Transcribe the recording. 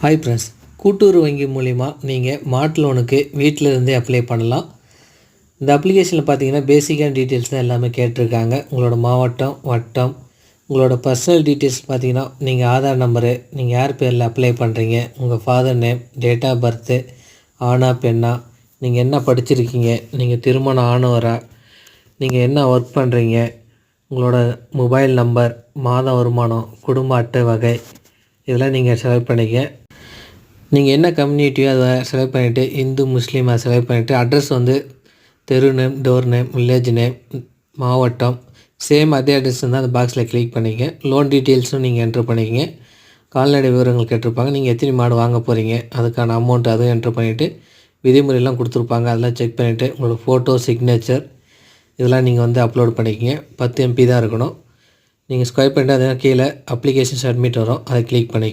Hi friends கூட்டுறவு வங்கி மூலிமா நீங்கள் மாட்டு லோனுக்கு வீட்டில் இருந்தே அப்ளை பண்ணலாம். இந்த அப்ளிகேஷனில் பார்த்தீங்கன்னா பேசிக்கான டீட்டெயில்ஸ் தான் எல்லாமே கேட்டிருக்காங்க. உங்களோட மாவட்டம் வட்டம் உங்களோட பர்சனல் டீட்டெயில்ஸ் பார்த்தீங்கன்னா நீங்கள் ஆதார் நம்பரு நீங்கள் யார் பேரில் அப்ளை பண்ணுறீங்க உங்கள் father name date of birth ஆணா பெண்ணா நீங்கள் என்ன படிச்சிருக்கீங்க நீங்கள் திருமணம் ஆனவரா நீங்கள் என்ன ஒர்க் பண்ணுறீங்க உங்களோட மொபைல் நம்பர் மாத வருமானம் குடும்ப அட்டை வகை இதெல்லாம் நீங்கள் செலக்ட் பண்ணிக்க. நீங்கள் என்ன கம்யூனிட்டியோ அதை செலக்ட் பண்ணிவிட்டு இந்து முஸ்லீம் அதை செலக்ட் பண்ணிவிட்டு அட்ரஸ் வந்து தெரு name door name village name மாவட்டம் சேம் அதே அட்ரஸ் இருந்தால் அந்த பாக்ஸில் கிளிக் பண்ணிங்க. லோன் டீட்டெயில்ஸும் நீங்கள் என்ட்ரு பண்ணிக்கங்க. கால்நடை விவரங்கள் கேட்டிருப்பாங்க நீங்கள் எத்தனை மாடு வாங்க போகிறீங்க அதுக்கான அமௌண்ட் அதுவும் என்ட்ரு பண்ணிவிட்டு விதிமுறையெல்லாம் கொடுத்துருப்பாங்க. அதெல்லாம் செக் பண்ணிவிட்டு உங்களோட ஃபோட்டோ சிக்னேச்சர் இதெல்லாம் நீங்கள் வந்து அப்லோட் பண்ணிக்கங்க. பத்து எம்பி தான் இருக்கணும். நீங்கள் ஸ்கொயர் பண்ணிட்டு அதே கீழே அப்ளிகேஷன் சப்மிட் வரும். அதை கிளிக் பண்ணி